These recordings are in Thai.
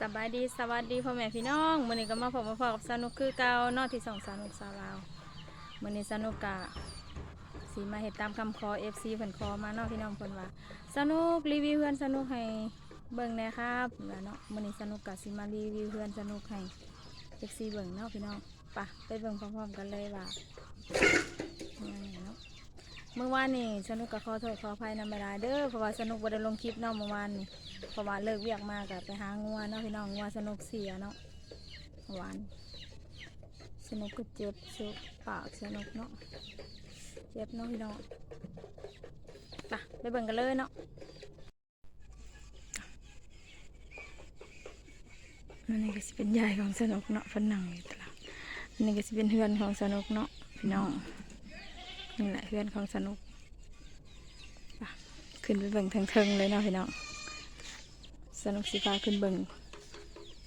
สบายดีสวัสดีพ่อแม่พี่น้องมื้อนี้ก็มาพบมาพอกับสนุกคือเก่านอกที่สองสนุกสาวลาวมื้อนี้สนุกกะสีมาเฮ็ดตามคำขอ FC เพิ่นขอมานาะพี่น้องเพิ่นว่าสนุกรีวิวเพื่อนสนุกให้เบิ่งแน่ครับแล้วเนาะมื้อนี้สนุกกะสิมารีวิวเพื่อนสนุกให้ FC เบิ่งเนาะพี่น้องปะไปเบิ่งพร้อมๆกันเลยว่ายังไงเนาะ เมื่อวานนี่สนุกก็ขอโทษขออภัยนำเวลาเด้อเพราะว่าสนุกบ่ได้ลงคลิปเนาะเมื่อวานนี่เพราะว่าเลิกเวียกมากกับไปหางัวเนาะพี่น้องงัวสนุกเสียเนาะหวานสนุกก็เจ็บสุกปากสนุกเนาะเจ็บเนาะพี่น้องไปไปเบิ่งกันเลยเนาะอันนี้ก็สิเป็นยายของสนุกเนาะเพนนังอยู่ตลาดนนี้ก็สิเป็นเฮือนของสนุกเนาะพี่น้อง นี่แหละเฮือนของสนุกขึ้นไปเบิ่งเทิงๆเลยเนาะพี่น้องสนุกสิพาขึ้นเบิง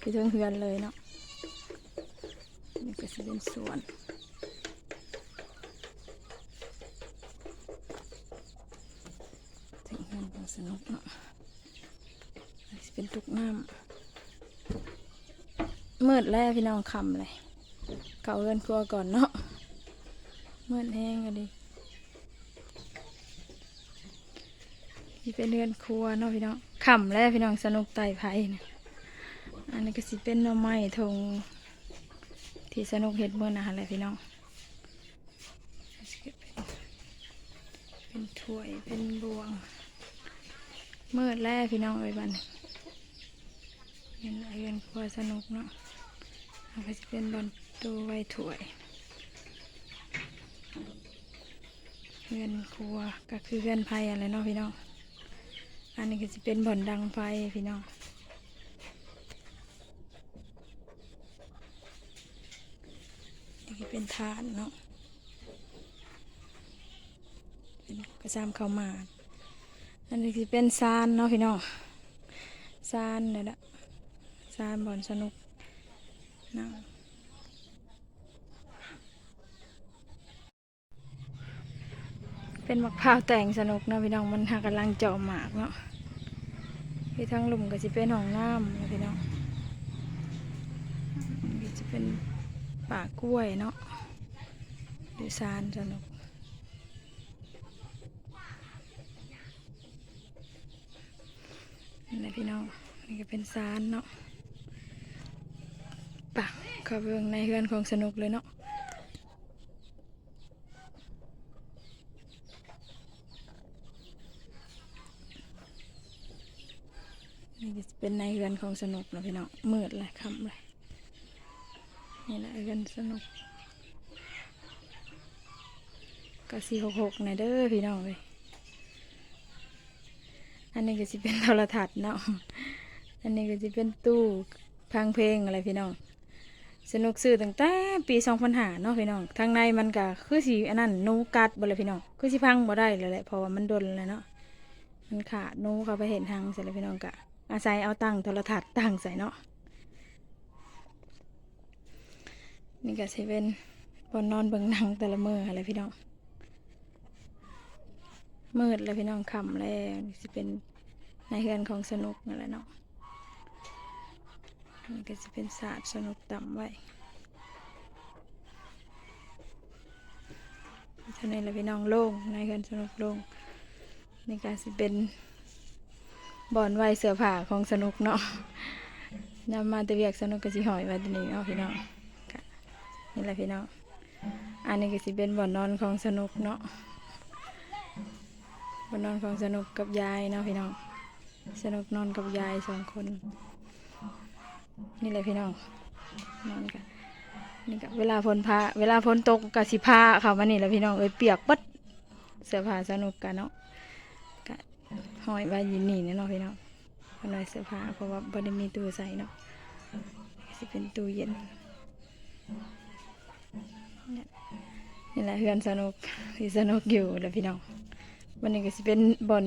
คือเทิงเฮือนเลยเนาะนี่ก็เป็นสวนถึงเฮือนของสนุกเนาะเป็นตุกน้ำมืดแล้วพี่น้องคำเลยเก่าเรือนครัวก่อนเนาะมืดแห้งกันดิ นี่เป็นเรือนครัวเนาะพี่น้องคำแล้วพี่น้องสนุกไต่ไผ่นะอันนี้ก็สิเป็นหน่อไม้ทงที่สนุกเห็ดเมื่อนะอะไรพี่น้อง เป็นถ้วยเป็นบวงเมืดแล้วพี่น้องเอ้ยบันเป็นเรือนครัวสนุกเนาะอันก็จะเป็นบอนตู้ไว้ถ้วยเรือนครัวก็คือเรือนไผ่อะไรเนาะพี่น้อง อันนี้ก็จะเป็นบ่อนดังไฟพี่น้องนี่ก็เป็นทานเนาะเป็นกระซามข้าวหมากอันนี้ก็เป็นซานเนาะพี่น้องซานเนี่ยละซานบ่อนสนุกนะเป็นมะพร้าวแต่งสนุกเนาะพี่น้องมันหากำลังเจาะหมากเนาะ ที่ทั้งหลุมก็จะเป็นห้องน้ำนะพี่น้องนี่จะเป็นป่ากล้วยเนาะดูซานสนุกนี่นพี่น้องนี่ก็เป็นซานเนาะป่ะเข้าไปในเฮือนของสนุกเลยเนาะ นี่จะเป็นในเรือนของสนุกนะพี่น้องมืดเลยคำเลยนี่แหละเรือนสนุกก็สี่หกหกในเด้อพี่น้องเลยอันนี้ก็จะเป็นโทรทัศน์เนาะอันนี้ก็จะเป็นตู้พังเพลงอะไรพี่น้องสนุกซื้อตั้งแต่ปีสองพันหาเนาะพี่น้องทางในมันก็คือสีอันนั้นนูกัดบ่เลยพี่น้องคือสีพังบ่ได้เลยแหละเพราะว่ามันดนเลยเนาะมันขาดนูเขาไปเห็นทางเสร็จแล้วพี่น้องกะ อาศัยเอาตั้งโทรทัศน์ตั้งใส่เนาะนี่ก็สิเป็นบนนอนเบิ่งหนังแต่ละมืออะไรพี่น้องมืดแล้วพี่น้องคำแล้วนี่สิเป็นในเฮือนของสนุกนั่นแหละเนาะนี่ก็จะเป็นศาสตร์สนุกต่ำไว้เท่านี้แหละพี่น้องโล่งในเฮือนสนุกโล่งนี่ก็สิเป็น บอนไว้เสื้อผ้าของสนุกเนาะนำมาตะเวียกสนุกก็สิหอยไว้ตัวนี้เนาะพี่น้องนี่แหละพี่น้องอันนี้ก็สิเป็นบ่อนนอนของสนุกเนาะบ่อนนอนของสนุกกับยายเนาะพี่น้องสนุกนอนกับยายสองคน นี่แหละพี่น้องนอนกันนี่ก็เวลาฝนพาเวลาฝนตกก็สิพาเขามานี่แหละพี่น้องเอ้ยเปียกปัดเสื้อผ้าสนุกกันเนาะ ห้อยไว้อยินนี่เนาะพี่นาะเอาหน่อยเสื้อผ้าเพราะว่าบ่ได้มีตู้ใส่เนาะสิเป็นตู้เย็นนี่แหละเฮือนสนุกที่สนุกอยู่แล้วพี่น้องวันนี้ก็สิเป็นบ่อน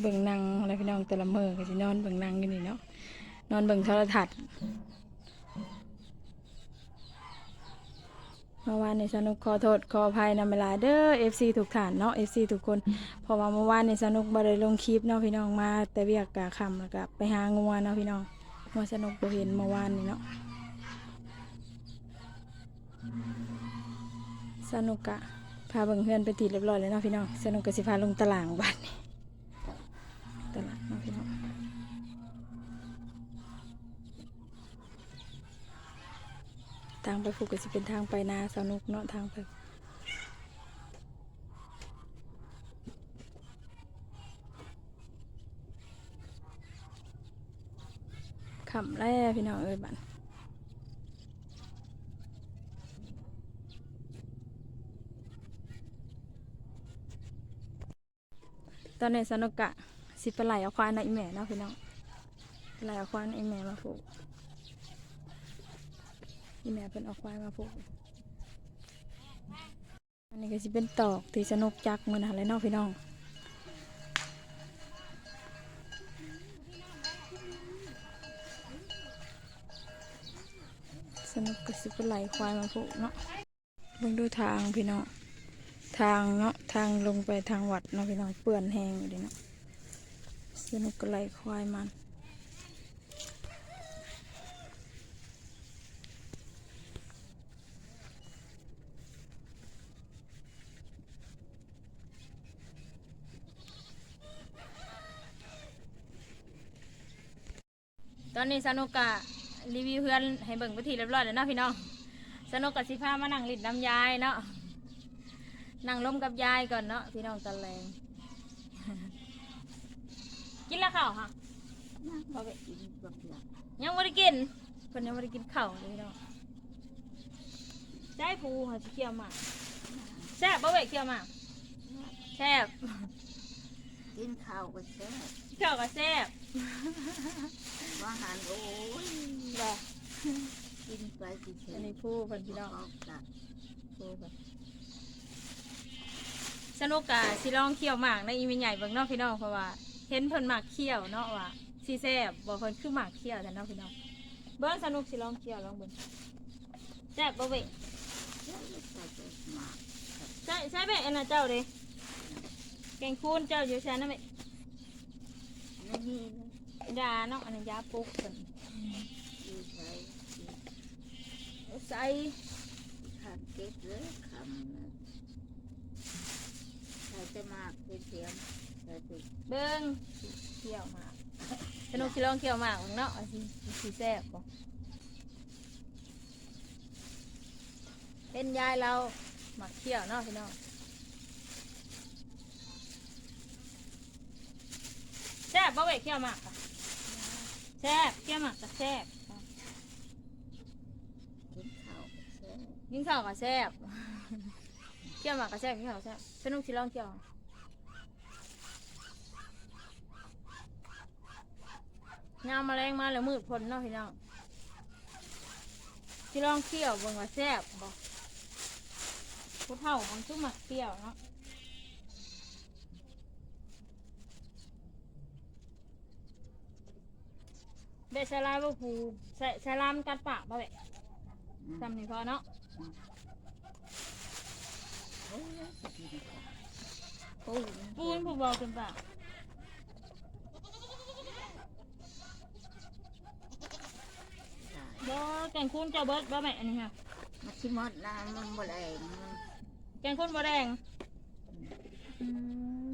เบิ่งนังอะไรพี่น้องแต่ละมือก็สินอนเบิ่งนังอยู่นี่เนาะนอนเบิ่งโทรทัศน์ มื่อวานในสนุกขอโทษขออภัยนำเวลาเด้อ FC ทุกท่านเนาะ FC ทุกคนเพราะว่าเมื่อวานในสนุกบ่ได้ลงคลิปเนาะพี่น้องมาแต่เวียกกะคำแล้วก็ไปหางัวเนาะพี่น้องว่าสนุกบ่เห็นเมื่อวานนี่เนาะสนุกกะพาเบิ่งเพื่อนไปตีเรียบร้อยเลยเนาะพี่น้องสนุกกะสิพาลงตลาดบ้านนี่ตลาดเนาะพี่น้องทางไปผูกก็สิเป็นทางไปนาสนุกเนาะทางไปขำแร่พี่น้องเอ้ยบันตอนนี้สนุกกะสิไปไหลเอาควายในอีแม่เนาะพี่น้องไหลเอาควายในอีแม่มาผูก อีแม่เป็นเอาควายมาผูกอันนี้ก็สิเป็นตอกที่สนุกจักมือหนาเลยเนาะพี่น้องสนุกก็สิเป็นไหลควายมาผูกเนาะเบิ่งดูทางพี่น้องทางเนาะทางลงไปทางวัดเนาะพี่น้องเปื่อนแห้งอยู่ดิเนาะสนุกก็ไหลควายมัน อนนี้สนุกกะรีวิวเพื่อนให้เบิ่งไปทีเรียบร้อยแล้วเนาะพี่น้องสนุกกะสิพามานั่งลิดน้ำยายเนาะนั่งล้มกับยายก่อนเนาะพี่น้องตะแลงกินแล้วข้าวค่ะเขาไปกินบักหลักยังไม่ได้กินเพิ่นยังไม่ได้กินข้าวเลยพี่น้องได้ปูค่ะสิเคี่ยวหมากแซ่บบ่เวะเคี่ยวหมากแซ่บ กินข้าวก็แซ่บเคี่ยวก็แซ่บว่าหารโอ้ยบ่กินไปกินเฉอันยนี้ปูเพิ่นพี่น้อง ออกจากปูเพิ่นสนุกกะสิลองเคี่ยวหมากในอีเมลใหญ่เบิ่งเนาะพี่น้องเพราะว่าเห็นเพิ่นหมากเคี่ยวเนาะว่าสิแซ่บบ่เพิ่นคือหมากเคี่ยวแต่เนาะพี่น้องเบิ่งสนุกสิลองเคี่ยวลองเบิ่งแซ่บบ่เวะใส่ใส่ไปหมากใช่ใช่เวะอันน่ะเจ้าเด้ แกงคูนเจ้าอยู่ใช่นะเวะไม่มีเลยาเนาะอันนี้ยาปลุกเพิ่นกินไปกินใส่ขาดเก็บเลยคำนะใส่จะมากไปเทียมใส่ไปเบิ่งเคี่ยวมากสนุกสิลองเคี่ยวมากเนาะสิสิแซ่บบ่เป็นยายเราหมักเคี่ยวเนาะพี่น้อง ซ่บบ่เวะเคี่ยวหมากอะแซ่บเคี่ยวหมากก็แซ่บกินข้าวก็แซ่บกินข้าวก็แซ่บเคี่ยวหมากก็แซ่บกินข้าวก็แซ่บสนุกสิลองเคี่ยวงามแมลงมาแล้วมืดพ้นเนาะพี่น้องสิลองเคี่ยวเบิ่งว่าแซ่บบ่ผู้เฒ่ามันคือหมักเคี่ยวเนาะ เบะใส่ลายบ่ผูใส่ใส่ลามกัดปากบ่เบะอืมจำนี่พอเนาะโอ้ยกินข้าวปูปูนผู้บอกจนปากได้บ่แกงคูนเจ้าเบิดบ่แม่อันนี้ค่ะมาชิมดน้ำมันบ่แรงมันแกงคูนบ่แดงอืม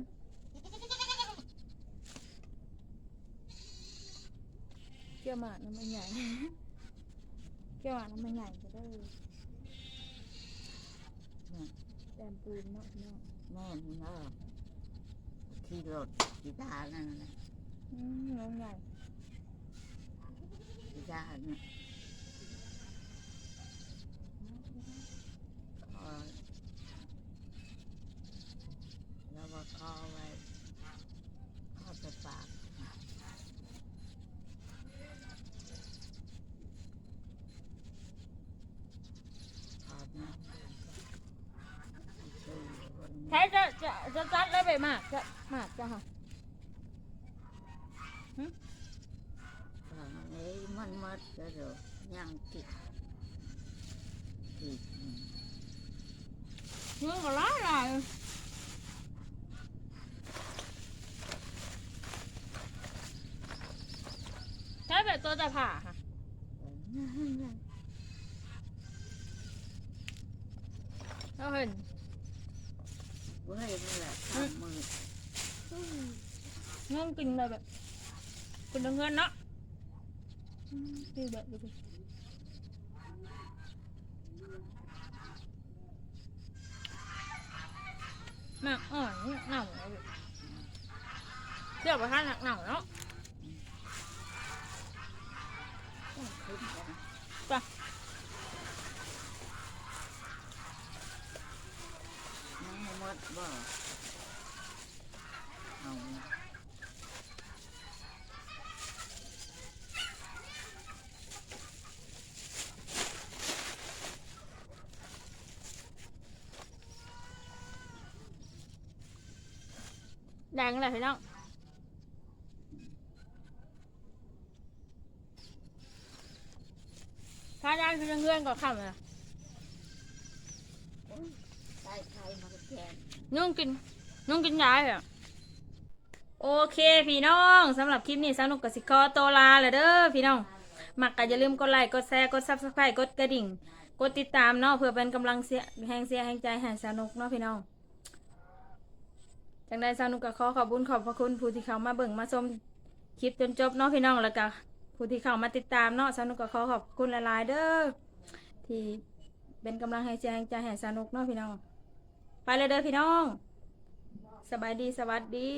เกี่ ยวหมากน้ำมันใหญ่ เกี่ยวหมากน้ำมันใหญ่ก็ได้แดมปูนเนาะพี่น้องแม่นเนาะขี่รถขี่ตาร์นั่นนะอืมน้องใหญ่ขี่ตาเนี่ยคอแล้วก็คอไว้คอจะปากถอดนะซื้อคน ใช้ จะจะจัดเลยไปมากจะมากจ้ะค่ะเอ้มันหมดแล้วเดี๋ยวยังติดติดเงินก็ร้ายหลยใช้แบบตัวจะผ่าค่ะเราเห็น เว้ยนี่แหละสามมือ เงื่อน กินเลยแบบกินเงินเนาะดีแบบดีมากอ่อนหนักเหนาเลยเที่ยวไปทานหนักเหนาเนาะต้องขึ้นกันนะจ้ะน้องมดบ่เอา งเลยพี่น้องถ้าได้คือเงื่อนก็ข้ามเลยใส่ไข่มาแกงนุ่งกินนุ่งกินยาเหรอโอเคพี่น้องสำหรับคลิปนี้สนุกกับสิคอโตลาเลยเด้อพี่น้องมักก็อย่าลืมกดไลค์กดแชร์กดซับสไครต์กดกระดิ่ง กดติดตามเนาะเพื่อเป็นกำลังเสียแห่งเสียแห่งใจแห่งสนุกเนาะพี่น้อง จังได้สนุกก็ขอขอบบุญขอบพระคุณผู้ที่เข้ามาเบิ่งมาชมคลิปจนจบเนาะพี่น้องแล้วก็ผู้ที่เข้ามาติดตามเนาะสนุกก็ขอขอบคุณหลายๆเด้อที่เป็นกำลังให้แจงใจแห่สนุกเนาะพี่น้อง ไปเลยเด้อพี่น้อง สบายดีสวัสดี